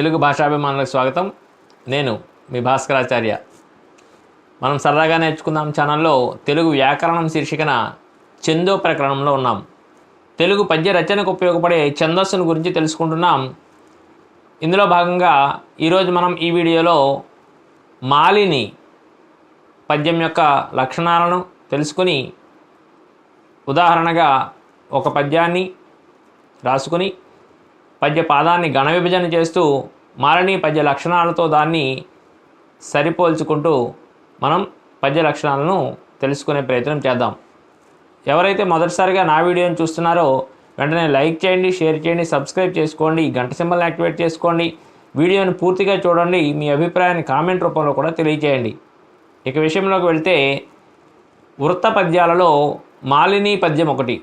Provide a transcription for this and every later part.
తెలుగు భాషాభిమానులకు స్వాగతం. నేను మీ భాస్కరాచార్య. మనం సరదాగా నేర్చుకుందాం ఛానల్లో తెలుగు వ్యాకరణం శీర్షికన చందో ప్రకరణంలో ఉన్నాం. తెలుగు పద్య రచనకు ఉపయోగపడే ఛందస్సును గురించి తెలుసుకుంటున్నాం. ఇందులో భాగంగా ఈరోజు మనం ఈ వీడియోలో మాలిని పద్యం యొక్క లక్షణాలను తెలుసుకుని ఉదాహరణగా ఒక పద్యాన్ని రాసుకుని పద్య పాదాన్ని గణ విభజన చేస్తూ మారణి పద్య లక్షణాలతో దాన్ని సరిపోల్చుకుంటూ మనం పద్య లక్షణాలను తెలుసుకునే ప్రయత్నం చేద్దాం. ఎవరైతే మొదటిసారిగా నా వీడియోని చూస్తున్నారో వెంటనే లైక్ చేయండి షేర్ చేయండి సబ్స్క్రైబ్ చేసుకోండి గంట సింబల్ని యాక్టివేట్ చేసుకోండి వీడియోని పూర్తిగా చూడండి మీ అభిప్రాయాన్ని కామెంట్ రూపంలో కూడా తెలియజేయండి ఇక విషయంలోకి వెళ్తే వృత్త పద్యాలలో మాలిని పద్యం ఒకటి.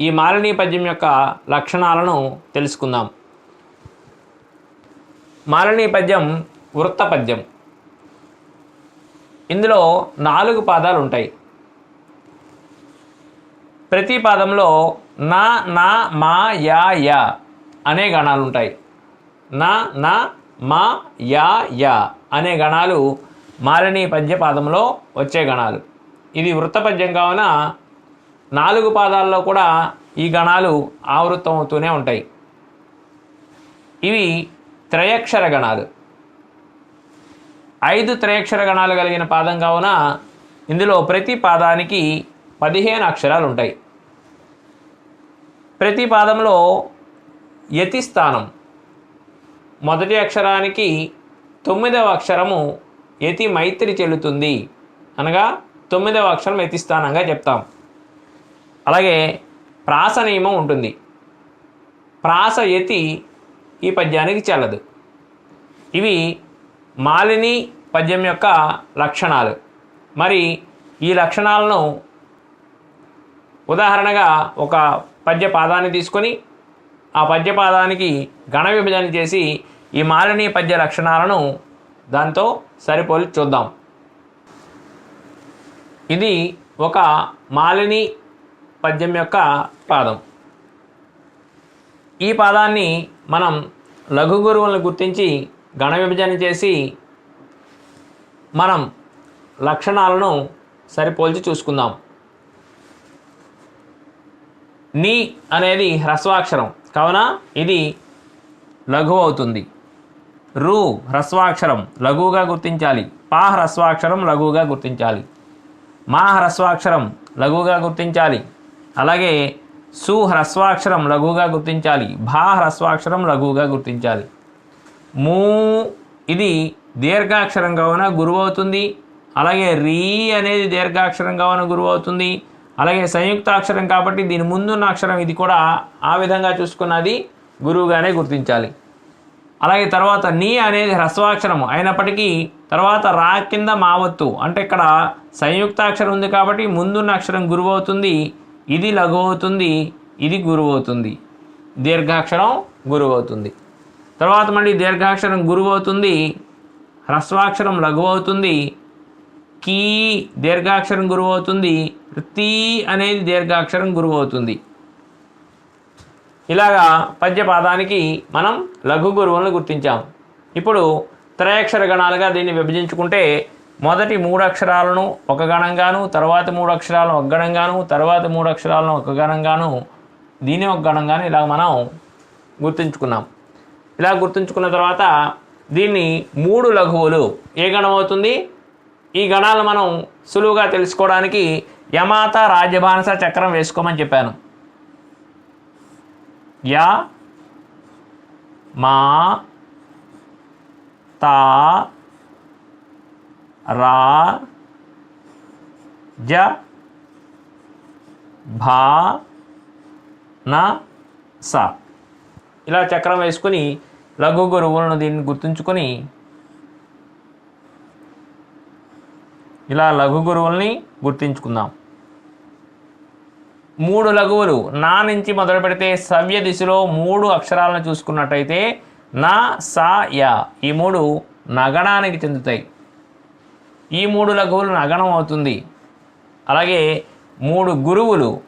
ఈ మాలిని పద్యం యొక్క లక్షణాలను తెలుసుకుందాం. మాలిని పద్యం వృత్త పద్యం. ఇందులో నాలుగు పాదాలు ఉంటాయి. ప్రతి పాదంలో నా నా మా యా యా అనే గణాలు ఉంటాయి. నా నా మా యా యా అనే గణాలు మాలిని పద్య పాదంలో వచ్చే గణాలు. ఇది వృత్త పద్యం కావున నాలుగు పాదాల్లో కూడా ఈ గణాలు ఆవృతం అవుతూనే ఉంటాయి. ఇవి త్రయక్షర గణాలు. ఐదు త్రయక్షర గణాలు కలిగిన పాదం కావున ఇందులో ప్రతి పాదానికి పదిహేను అక్షరాలు ఉంటాయి. ప్రతి పాదంలో యతి స్థానం మొదటి అక్షరానికి తొమ్మిదవ అక్షరము యతి మైత్రి చెల్లుతుంది. అనగా తొమ్మిదవ అక్షరం యతి స్థానంగా చెప్తాం. అలాగే ప్రాస నియమం ఉంటుంది. ప్రాస యతి ఈ పద్యానికి చెల్లదు. ఇవి మాలిని పద్యం యొక్క లక్షణాలు. మరి ఈ లక్షణాలను ఉదాహరణగా ఒక పద్య పాదాన్ని తీసుకొని ఆ పద్య పాదానికి గణ విభజన చేసి ఈ మాలిని పద్య లక్షణాలను దాంతో సరిపోలి చూద్దాం. ఇది ఒక మాలిని పద్యం యొక్క పాదం. ఈ పాదాన్ని మనం లఘు గురువులను గుర్తించి గణ విభజన చేసి మనం లక్షణాలను సరిపోల్చి చూసుకుందాం. నీ అనేది హ్రస్వాక్షరం. కావున ఇది లఘు అవుతుంది. రు హ్రస్వాక్షరం లఘువుగా గుర్తించాలి. పా హ్రస్వాక్షరం లఘువుగా గుర్తించాలి. మా హ్రస్వాక్షరం లఘువుగా గుర్తించాలి. అలాగే సు హ్రస్వాక్షరం లఘువుగా గుర్తించాలి. భా హ్రస్వాక్షరం లఘువుగా గుర్తించాలి. మూ ఇది దీర్ఘాక్షరం కావున గురువు అవుతుంది అలాగే రీ అనేది దీర్ఘాక్షరం కావున గురువు అవుతుంది అలాగే సంయుక్తాక్షరం కాబట్టి దీని ముందున్న అక్షరం ఇది కూడా ఆ విధంగా చూసుకున్నది గురువుగానే గుర్తించాలి. అలాగే తర్వాత నీ అనేది హ్రస్వాక్షరం అయినప్పటికీ తర్వాత రా కింద మావత్తు. అంటే ఇక్కడ సంయుక్తాక్షరం ఉంది కాబట్టి ముందున్న అక్షరం గురువు అవుతుంది ఇది లఘు అవుతుంది ఇది గురువు అవుతుంది దీర్ఘాక్షరం గురువు అవుతుంది తర్వాత మళ్ళీ దీర్ఘాక్షరం గురువు అవుతుంది హ్రస్వాక్షరం లఘు అవుతుంది కీ దీర్ఘాక్షరం గురువు అవుతుంది తీ అనేది దీర్ఘాక్షరం గురువు అవుతుంది ఇలాగా పద్యపాదానికి మనం లఘు గురువులను గుర్తించాం. ఇప్పుడు త్రయాక్షర గణాలుగా దీన్ని విభజించుకుంటే మొదటి మూడు అక్షరాలను ఒక గణంగాను తర్వాత మూడు అక్షరాలను ఒక గణంగాను తర్వాత మూడు అక్షరాలను ఒక గణంగాను. దీని ఒక గణంగాను ఇలా మనం గుర్తుంచుకున్నాం. ఇలా గుర్తుంచుకున్న తర్వాత దీన్ని మూడు లఘువులు. ఏ గణం అవుతుంది? ఈ గణాలు మనం సులువుగా తెలుసుకోవడానికి యమాత రాజభానస చక్రం వేసుకోమని చెప్పాను. యా మా తా రా జ భా నా సా. ఇలా చక్రం వేసుకుని లఘు గురువులను దీన్ని గుర్తుంచుకొని ఇలా లఘు గురువుల్ని గుర్తించుకుందాం. మూడు లఘువులు. నా నుంచి మొదలు పెడితే సవ్య దిశలో మూడు అక్షరాలను చూసుకున్నట్టయితే నా సా యా. ఈ మూడు నగణానికి చెందుతాయి. ఈ మూడు లఘువులు నగణం అవుతుంది. అలాగే మూడు గురువులు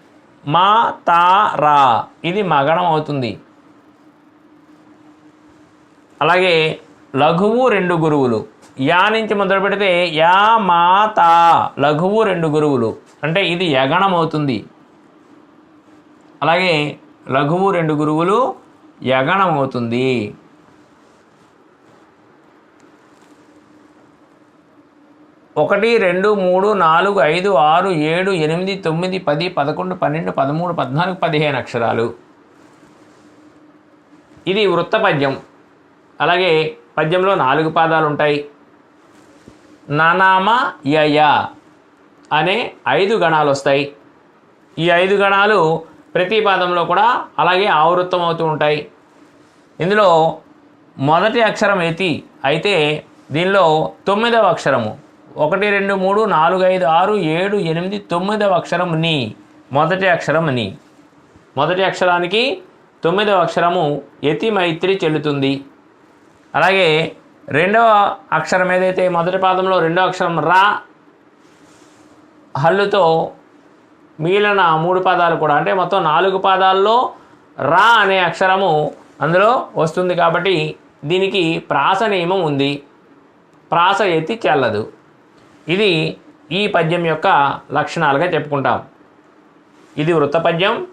మా తా రా. ఇది మగణం అవుతుంది. అలాగే లఘువు రెండు గురువులు. యా నుంచి మొదలు పెడితే యా మా తా. లఘువు రెండు గురువులు. అంటే ఇది యగణం అవుతుంది. అలాగే లఘువు రెండు గురువులు యగణం అవుతుంది. ఒకటి రెండు మూడు నాలుగు ఐదు ఆరు ఏడు ఎనిమిది తొమ్మిది పది పదకొండు పన్నెండు పదమూడు పద్నాలుగు పదిహేను అక్షరాలు. ఇది వృత్త పద్యం. అలాగే పద్యంలో నాలుగు పాదాలు ఉంటాయి నానామ యయ అనే ఐదు గణాలు వస్తాయి ఈ ఐదు గణాలు ప్రతి పాదంలో కూడా అలాగే ఆవృత్తం అవుతూ ఉంటాయి. ఇందులో మొదటి అక్షరం ఎతి అయితే దీనిలో తొమ్మిదవ అక్షరము ఒకటి రెండు మూడు నాలుగు ఐదు ఆరు ఏడు ఎనిమిది తొమ్మిదవ అక్షరం ని. మొదటి అక్షరం ని. మొదటి అక్షరానికి తొమ్మిదవ అక్షరము యతి మైత్రి చెల్లుతుంది. అలాగే రెండవ అక్షరం ఏదైతే మొదటి పాదంలో రెండవ అక్షరం రా హల్లుతో మిగిలిన మూడు పాదాలు కూడా అంటే మొత్తం నాలుగు పాదాల్లో రా అనే అక్షరము అందులో వస్తుంది కాబట్టి దీనికి ప్రాస నియమం ఉంది. ప్రాస ఎత్తి చెల్లదు. ఇది ఈ పద్యం యొక్క లక్షణాలుగా చెప్పుకుంటాం. ఇది వృత్త పద్యం.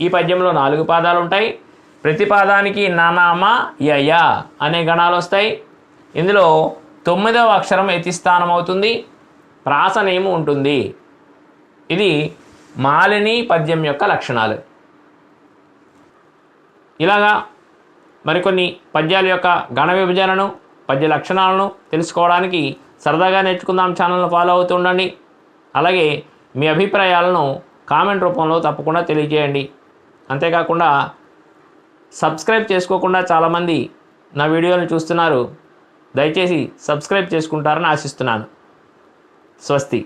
ఈ పద్యంలో నాలుగు పాదాలు ఉంటాయి. ప్రతి పాదానికి నానామ యయ అనే గణాలు వస్తాయి. ఇందులో తొమ్మిదవ అక్షరం యతిస్థానం అవుతుంది. ప్రాసనేము ఉంటుంది. ఇది మాలిని పద్యం యొక్క లక్షణాలు. ఇలాగా మరికొన్ని పద్యాల యొక్క గణ విభజనను పద్య లక్షణాలను తెలుసుకోవడానికి సరదాగా నేర్చుకుందాం ఛానల్ను ఫాలో అవుతూ ఉండండి. అలాగే మీ అభిప్రాయాలను కామెంట్ రూపంలో తప్పకుండా తెలియజేయండి. అంతేకాకుండా సబ్స్క్రైబ్ చేసుకోకుండా చాలామంది నా వీడియోని చూస్తున్నారు. దయచేసి సబ్స్క్రైబ్ చేసుకుంటారని ఆశిస్తున్నాను. స్వస్తి.